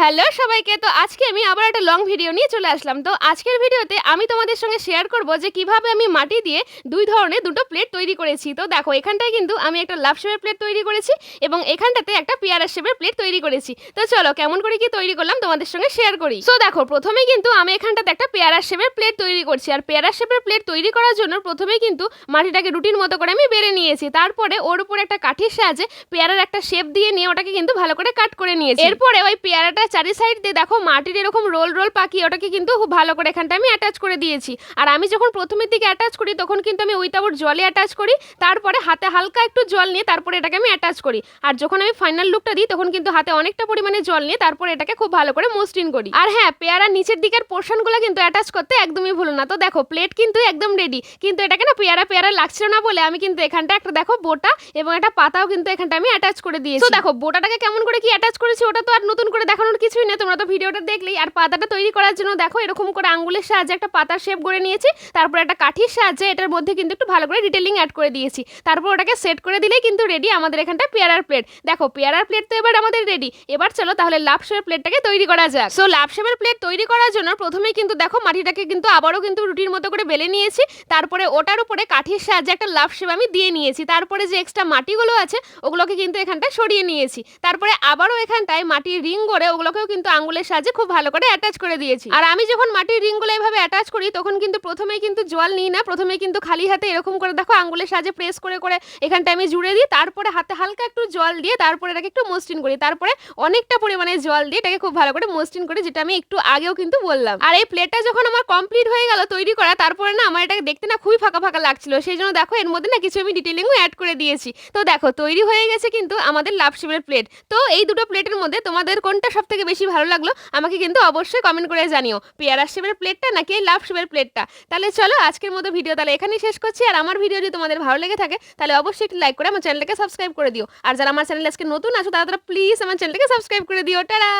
Hello সবাইকে তো আজকে আমি আবার একটা লং ভিডিও নিয়ে চলে আসলাম। তো আজকের ভিডিওতে আমি তোমাদের সঙ্গে শেয়ার করব যে কীভাবে আমি মাটি দিয়ে দুই ধরনের দুটো প্লেট তৈরি করেছি। তো দেখো এখানটায় কিন্তু আমি একটা লাভ শেপের প্লেট তৈরি করেছি এবং এখানটাতে একটা পেয়ারা শেপের প্লেট তৈরি করেছি। তো চলো কেমন করে কি তৈরি করলাম তোমাদের সঙ্গে শেয়ার করি। তো দেখো প্রথমেই কিন্তু আমি এখানটাতে একটা পেয়ারা শেপের প্লেট তৈরি করছি। আর পেয়ারা শেপের প্লেট তৈরি করার জন্য প্রথমেই কিন্তু মাটিটাকে রুটিন মতো করে আমি বেড়ে নিয়েছি। তারপরে ওর উপর একটা কাঠির সাহায্যে পেয়ারার একটা শেপ দিয়ে নিয়ে ওটাকে কিন্তু ভালো করে কাট করে নিয়েছি। এরপরে ওই পেয়ারাটা চারি সাইড দিয়ে দেখো মাটির এরকম রোল রোল পাখি, ওটাকে কিন্তু খুব ভালো করে এখানটা আমি অ্যাটাচ করে দিয়েছি। আর আমি যখন প্রথমের দিকে অ্যাটাচ করি, তখন কিন্তু আমি উইথাউট জলে অ্যাটাচ করি, তারপরে হাতে হালকা একটু জল নিয়ে তারপরে এটাকে আমি অ্যাটাচ করি। আর যখন আমি ফাইনাল লুকটা দিই, তখন কিন্তু হাতে অনেকটা পরিমাণে জল নিয়ে তারপরে এটাকে খুব ভালো করে মসৃণ করি। আর হ্যাঁ পেয়ারা নিচের দিকের পোর্শনগুলো কিন্তু অ্যাটাচ করতে একদমই ভুলো না। তো দেখো প্লেট কিন্তু একদম রেডি কিন্তু এটাকে না পেয়ারা পেয়ারা লাগছিল না বলে আমি কিন্তু এখানটা একটা দেখো বোটা এবং একটা পাতাও কিন্তু এখানটা আমি অ্যাটাচ করে দিয়েছি। তো দেখো, বোটাটাকে কেমন করে কি অ্যাটাচ করেছি, ওটা তো আর নতুন করে দেখানোর কিছুই নেই তোমরা তো ভিডিওটা দেখলেই। আর পাতাটা তৈরি করার জন্য দেখো, এরকম করে আঙ্গুলের সাহায্যে একটা পাতার শেপ করে নিয়েছি, তারপর একটা কাঠির সাহায্যে এটার মধ্যে কিন্তু একটু ভালো করে ডিটেলিং অ্যাড করে দিয়েছি। তারপর ওটাকে সেট করে দিলেই কিন্তু রেডি আমাদের এখানটা পেয়ারার প্লেট দেখো, পেয়ারার প্লেট তো এবার আমাদের রেডি এবার চলো তাহলে লাভ শেপের প্লেটটাকে তৈরি করা যাক। সো লাভ শেপের প্লেট তৈরি করার জন্য প্রথমেই কিন্তু দেখো, মাটিটাকে কিন্তু আবারও কিন্তু রুটির মতো করে বেলে নিয়েছি। তারপরে ওটার উপরে কাঠির সাহায্যে একটা লাভ শেপ আমি দিয়ে নিয়েছি। তারপরে যে এক্সট্রা মাটিগুলো আছে, ওগুলোকে কিন্তু এখানটায় সরিয়ে নিয়েছি। তারপরে আবারও এখানটায় মাটির রিং করে ওগুলোকেও কিন্তু আঙ্গুলের সাহায্যে খুব ভালো করে অ্যাটাচ করে দিয়েছি। আর আমি যখন মাটির রিংগুলো এভাবে অ্যাটাচ করি, তখন কিন্তু প্রথমে কিন্তু জল নিই না প্রথমে কিন্তু খালি হাতে এরকম করে দেখো আঙ্গুলের সাহায্যে প্রেস করে করে এখানটায় আমি জুড়ে দিই, তারপরে হাতে হালকা একটু জল দিয়ে তারপরে এটাকে একটু মসৃণ করি, তারপরে অনেকটা পরিমাণে জল দিয়ে এটাকে খুব ভালো করে মসৃণ করি, যেটা আমি একটু আগেও কিন্তু বললাম। আর এই প্লেটটা যখন আমার কমপ্লিট হয়ে গেল তৈরি করা, তারপরে না আমার এটাকে দেখতে না খুবই ফাঁকা ফাঁকা লাগছিল, সেই জন্য দেখো এর মধ্যে না কিছু আমি ডিটেলিংও অ্যাড করে দিয়েছি। তো দেখো, তৈরি হয়ে গেছে কিন্তু আমাদের লাভ শেপের প্লেট তো এই দুটো প্লেটের মধ্যে তোমাদের কোনটা সব থেকে বেশি ভালো লাগল, আমাকে কিন্তু অবশ্যই কমেন্ট করে জানিও। পেয়ারা শেপের প্লেটটা নাকি এই লাভ শেপের প্লেটটা তাহলে চলো আজকের মতো ভিডিও তাহলে এখানেই শেষ করছি। আর আমার ভিডিও যদি তোমাদের ভালো লেগে থাকে, তাহলে অবশ্যই একটি লাইক করে আমার চ্যানেলটাকে সাবস্ক্রাইব করে দিও। আর যারা আমার চ্যানেল আজকে নতুন আছো, তারা তারা প্লিজ আমার চ্যানেলটাকে সাবস্ক্রাইব করে দিও। টাটা!